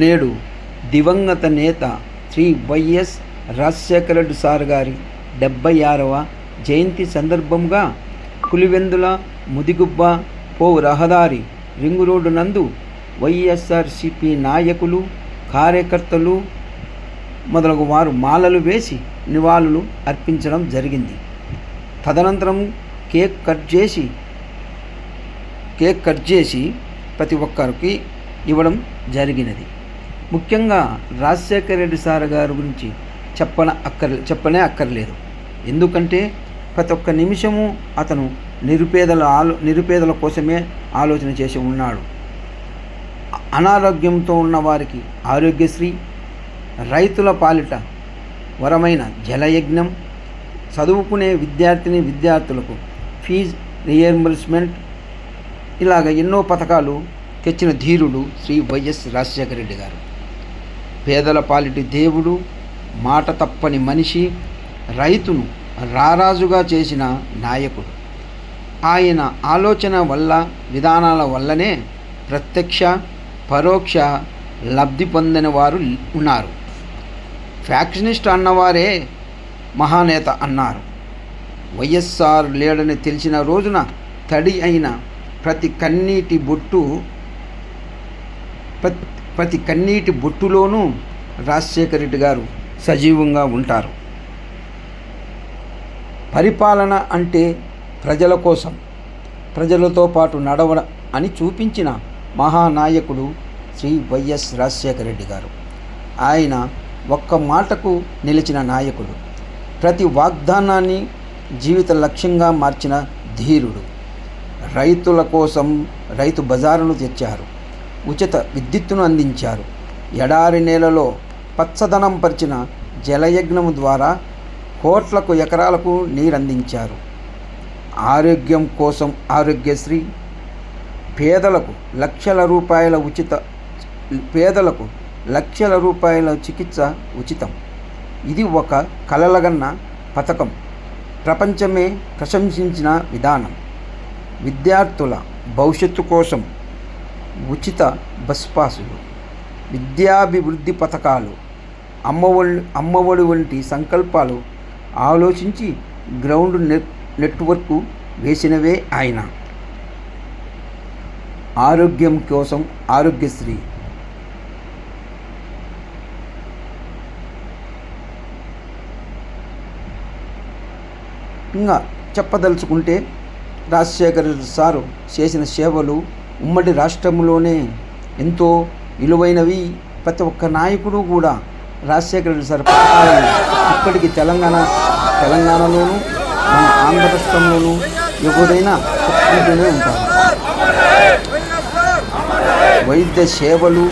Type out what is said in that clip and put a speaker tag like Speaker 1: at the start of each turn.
Speaker 1: నేడు దివంగత నేత Shri Y S Rajasekhara Reddy sir గారి డెబ్బై ఆరవ జయంతి సందర్భంగా పులివెందుల ముదిగుబ్బ పోవు రహదారి రింగు రోడ్డు నందు వైఎస్ఆర్సిపి నాయకులు కార్యకర్తలు మొదలగు వారు మాలలు వేసి నివాళులు అర్పించడం జరిగింది. తదనంతరం కేక్ కట్ చేసి కేక్ కట్ చేసి ప్రతి ఒక్కరికి ఇవ్వడం జరిగినది. ముఖ్యంగా రాజశేఖర రెడ్డి సార్ గారి గురించి చెప్పన అక్కర్ చెప్పనే అక్కర్లేదు. ఎందుకంటే ప్రతి ఒక్క నిమిషము అతను నిరుపేదల ఆలో నిరుపేదల కోసమే ఆలోచన చేసి ఉన్నాడు. అనారోగ్యంతో ఉన్న వారికి ఆరోగ్యశ్రీ రైతుల పాలిట వరమైన జలయజ్ఞం చదువుకునే విద్యార్థిని విద్యార్థులకు ఫీజ్ రియంబర్స్మెంట్ ఇలాగ ఎన్నో పథకాలు తెచ్చిన ధీరుడు శ్రీ వైఎస్ రాజశేఖర రెడ్డి గారు. పేదల పాలిటి దేవుడు మాట తప్పని మనిషి రైతును రారాజుగా చేసిన నాయకుడు. ఆయన ఆలోచన వల్ల విధానాల వల్లనే ప్రత్యక్ష పరోక్ష లబ్ధి పొందిన వారు ఉన్నారు. ఫ్యాక్షనిస్ట్ అన్నవారే మహానేత అన్నారు. వైఎస్ఆర్ లేడని తెలిసిన రోజున తడి అయిన ప్రతి కన్నీటి బొట్టు ప్రతి ప్రతి కన్నీటి బొట్టులోనూ రాజశేఖర రెడ్డి గారు సజీవంగా ఉంటారు. పరిపాలన అంటే ప్రజల కోసం ప్రజలతో పాటు నడవ అని చూపించిన మహానాయకుడు శ్రీ వైఎస్ రాజశేఖర రెడ్డి గారు. ఆయన ఒక్క మాటకు నిలిచిన నాయకుడు ప్రతి వాగ్దానాన్ని జీవిత లక్ష్యంగా మార్చిన ధీరుడు. రైతుల కోసం రైతు బజారును తెచ్చారు. ఉచిత విద్యుత్తును అందించారు. ఎడారి నేలలో పచ్చదనం పరిచిన జలయజ్ఞము ద్వారా కోట్లకు ఎకరాలకు నీరందించారు. ఆరోగ్యం కోసం ఆరోగ్యశ్రీ పేదలకు లక్షల రూపాయల ఉచిత పేదలకు లక్షల రూపాయల చికిత్స ఉచితం. ఇది ఒక కలలగన్న పథకం. ప్రపంచమే ప్రశంసించిన విధానం. విద్యార్థుల భవిష్యత్తు కోసం ఉచిత బస్ పాసులు విద్యాభివృద్ధి పథకాలు అమ్మఒడి అమ్మఒడి వంటి సంకల్పాలు ఆలోచించి గ్రౌండ్ నెట్ నెట్వర్క్ వేసినవే ఆయన. ఆరోగ్యం కోసం ఆరోగ్యశ్రీ. ఇంకా చెప్పదలుచుకుంటే రాజశేఖర్ సారు చేసిన సేవలు ఉమ్మడి రాష్ట్రంలోనే ఎంతో విలువైనవి. ప్రతి ఒక్క నాయకుడు కూడా రాజశేఖర రెడ్డి సార్ పథకాలను ఇప్పటికీ తెలంగాణ తెలంగాణలోను మన ఆంధ్ర రాష్ట్రంలోను ఎవరైనా చెప్పుకుంటూనే ఉంటారు. వైద్య సేవలు